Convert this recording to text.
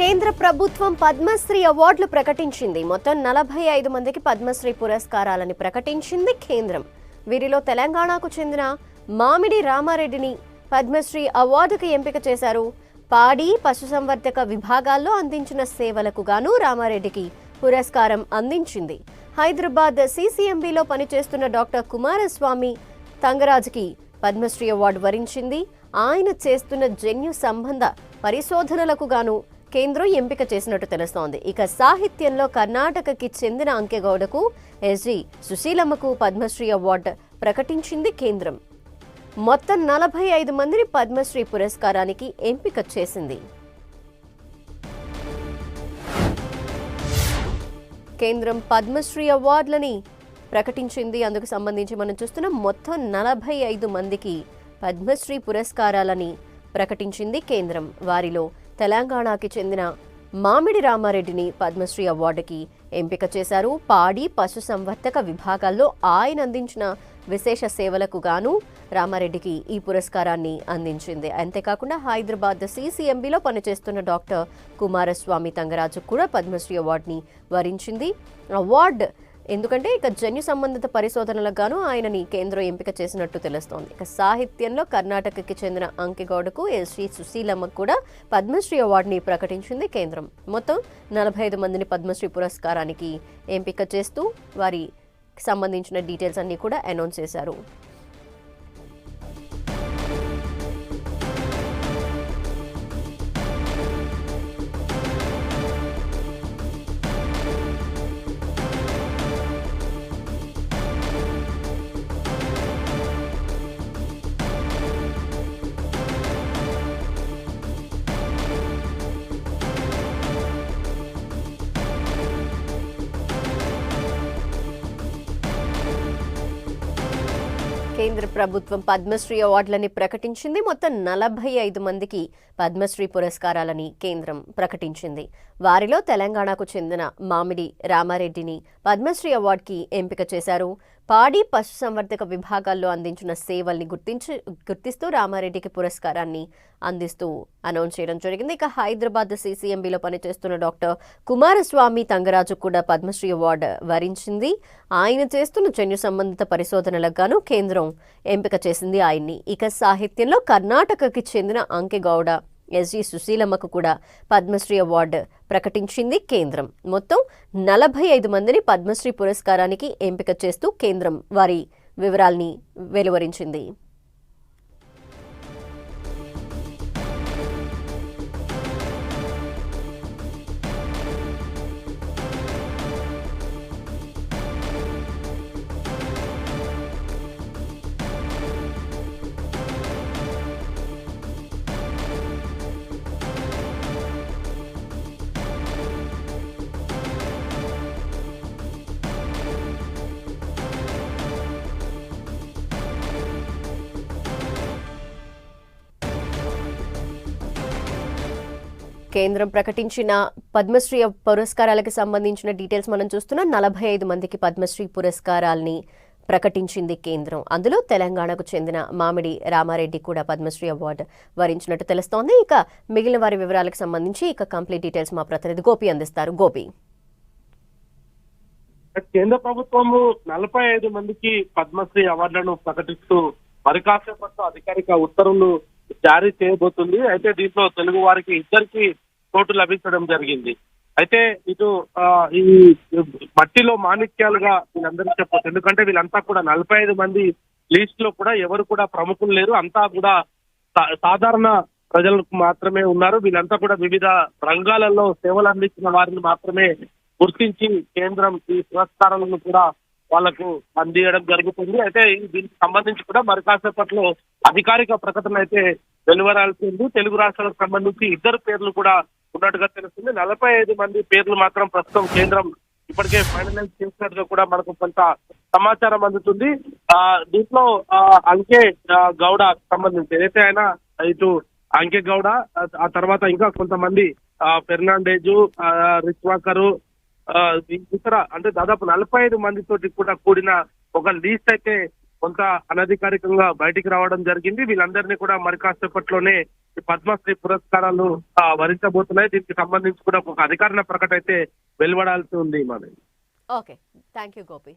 కేంద్ర ప్రభుత్వం పద్మశ్రీ అవార్డులు ప్రకటించింది. మొత్తం నలభై ఐదు మందికి పద్మశ్రీ పురస్కారాలని ప్రకటించింది కేంద్రం. వీరిలో తెలంగాణకు చెందిన మామిడి రామారెడ్డిని పద్మశ్రీ అవార్డుకు ఎంపిక చేశారు. పాడి పశుసంవర్ధక విభాగాల్లో అందించిన సేవలకు గాను రామారెడ్డికి పురస్కారం అందించింది. హైదరాబాద్ సీసీఎంబీలో పనిచేస్తున్న డాక్టర్ కుమారస్వామి తంగరాజుకి పద్మశ్రీ అవార్డు వరించింది. ఆయన చేస్తున్న జన్యు సంబంధ పరిశోధనలకు గాను కేంద్రం ఎంపిక చేసినట్టు తెలుస్తోంది. ఇక సాహిత్యంలో కర్ణాటకకి చెందిన అంకెగౌడకు ఎస్జి సుశీలమ్మకు పద్మశ్రీ అవార్డు ప్రకటించింది కేంద్రం. మొత్తం నలభై ఐదు మందిని పద్మశ్రీ పురస్కారానికి ఎంపిక చేసింది. కేంద్రం పద్మశ్రీ అవార్డులని ప్రకటించింది. అందుకు సంబంధించి మనం చూస్తున్నాం మొత్తం నలభై ఐదు మందికి పద్మశ్రీ పురస్కారాలని ప్రకటించింది కేంద్రం. వారిలో తెలంగాణకి చెందిన మామిడి రామారెడ్డిని పద్మశ్రీ అవార్డుకి ఎంపిక చేశారు. పాడి పశుసంవర్ధక విభాగాల్లో ఆయన అందించిన విశేష సేవలకు గాను రామారెడ్డికి ఈ పురస్కారాన్ని అందించింది. అంతేకాకుండా హైదరాబాద్ సీసీఎంబీలో పనిచేస్తున్న డాక్టర్ కుమారస్వామి తంగరాజు కూడా పద్మశ్రీ అవార్డుని వరించింది. అవార్డు ఎందుకంటే ఇక జన్యు సంబంధిత పరిశోధనలకు గాను ఆయనని కేంద్రం ఎంపిక చేసినట్టు తెలుస్తోంది. ఇక సాహిత్యంలో కర్ణాటకకి చెందిన అంకిగౌడకు ఎస్వి సుశీలమ్మకు కూడా పద్మశ్రీ అవార్డుని ప్రకటించింది కేంద్రం. మొత్తం నలభై ఐదు మందిని పద్మశ్రీ పురస్కారానికి ఎంపిక చేస్తూ వారి సంబంధించిన డీటెయిల్స్ అన్నీ కూడా అనౌన్స్ చేశారు. కేంద్ర ప్రభుత్వం పద్మశ్రీ అవార్డులని ప్రకటించింది. మొత్తం నలభై ఐదు మందికి పద్మశ్రీ పురస్కారాలని కేంద్రం ప్రకటించింది. వారిలో తెలంగాణకు చెందిన మామిడి రామారెడ్డిని పద్మశ్రీ అవార్డుకి ఎంపిక చేశారు. పాడి పశుసంవర్ధక విభాగాల్లో అందించిన సేవల్ని గుర్తించి గుర్తిస్తూ రామారెడ్డికి పురస్కారాన్ని అందిస్తూ అనౌన్స్ చేయడం జరిగింది. ఇక హైదరాబాద్ సీసీఎంబీలో పనిచేస్తున్న డాక్టర్ కుమారస్వామి తంగరాజు కూడా పద్మశ్రీ అవార్డు వరించింది. ఆయన చేస్తున్న జన్యు సంబంధిత పరిశోధనలకు గాను కేంద్రం ఎంపిక చేసింది ఆయన్ని. ఇక సాహిత్యంలో కర్ణాటకకి చెందిన అంకెగౌడ ఎస్జి సుశీలమ్మకు కూడా పద్మశ్రీ అవార్డు ప్రకటించింది కేంద్రం. మొత్తం నలభై ఐదు మందిని పద్మశ్రీ పురస్కారానికి ఎంపిక చేస్తూ కేంద్రం వారి వివరాల్ని వెలువరించింది. కేంద్రం ప్రకటించిన పద్మశ్రీ పురస్కారాలకు సంబంధించిన డీటెయిల్స్ మనం చూస్తున్నాం. నలభై ఐదు మందికి పద్మశ్రీ పురస్కారాల్ని ప్రకటించింది కేంద్రం. అందులో తెలంగాణకు చెందిన మామిడి రామారెడ్డి కూడా పద్మశ్రీ అవార్డు వరించినట్టు తెలుస్తోంది. ఇక మిగిలిన వారి వివరాలకు సంబంధించి ఇక కంప్లీట్ డీటెయిల్స్ మా ప్రతినిధి గోపి అందిస్తారు. గోపి. కేంద్ర ప్రభుత్వము నలభై ఐదు మందికి పద్మశ్రీ అవార్డులను ప్రకటిస్తూ అధికారిక ఉత్తర్వులు జారీ చేయబోతుంది. అయితే దీంట్లో తెలుగు వారికి ఇద్దరికి చోటు లభించడం జరిగింది. అయితే ఇటు ఆ, ఈ మట్టిలో మాణిక్యాలుగా వీళ్ళందరికీ చెప్పొచ్చు. ఎందుకంటే వీళ్ళంతా కూడా నలభై ఐదు మంది లిస్ట్లో కూడా ఎవరు కూడా ప్రముఖులు లేరు. అంతా కూడా సా- సాధారణ ప్రజలకు మాత్రమే ఉన్నారు. వీళ్ళంతా కూడా వివిధ రంగాలలో సేవలు అందించిన వారిని మాత్రమే గుర్తించి కేంద్రం ఈ పురస్కారాలను కూడా వాళ్ళకు అందియడం జరుగుతుంది. అయితే దీనికి సంబంధించి కూడా మరి కాసేపట్లో అధికారిక ప్రకటన అయితే వెలువరాల్సి ఉంది తెలుగు రాష్ట్రాలకు సంబంధించి ఇద్దరు పేర్లు కూడా ఉన్నట్టుగా తెలుస్తుంది. నలభై ఐదు మంది పేర్లు మాత్రం ప్రస్తుతం కేంద్రం ఇప్పటికే ఫైనలైజ్ చేసినట్టుగా కూడా మనకు కొంత సమాచారం అందుతుంది. ఆ దీంట్లో ఆ, అంకే గౌడ సంబంధించి ఏదైతే ఆయన ఇటు అంకే గౌడ ఆ- తర్వాత ఇంకా కొంతమంది ఆ, ఫెర్నాండేజు ఆ, రిత్వాకరు ఇతర అంటే దాదాపు నలభై ఐదు మందితోటి కూడా కూడిన ఒక లీస్ట్ అయితే కొంత అనధికారికంగా బయటికి రావడం జరిగింది. వీళ్ళందరినీ కూడా మరి కాసేపట్లోనే పద్మశ్రీ పురస్కారాలు ఆ, వరించబోతున్నాయి. దీనికి సంబంధించి కూడా ఒక అధికారిక ప్రకటన అయితే వెలువడాల్సి ఉంది మరి ఓకే. Thank you Gopi.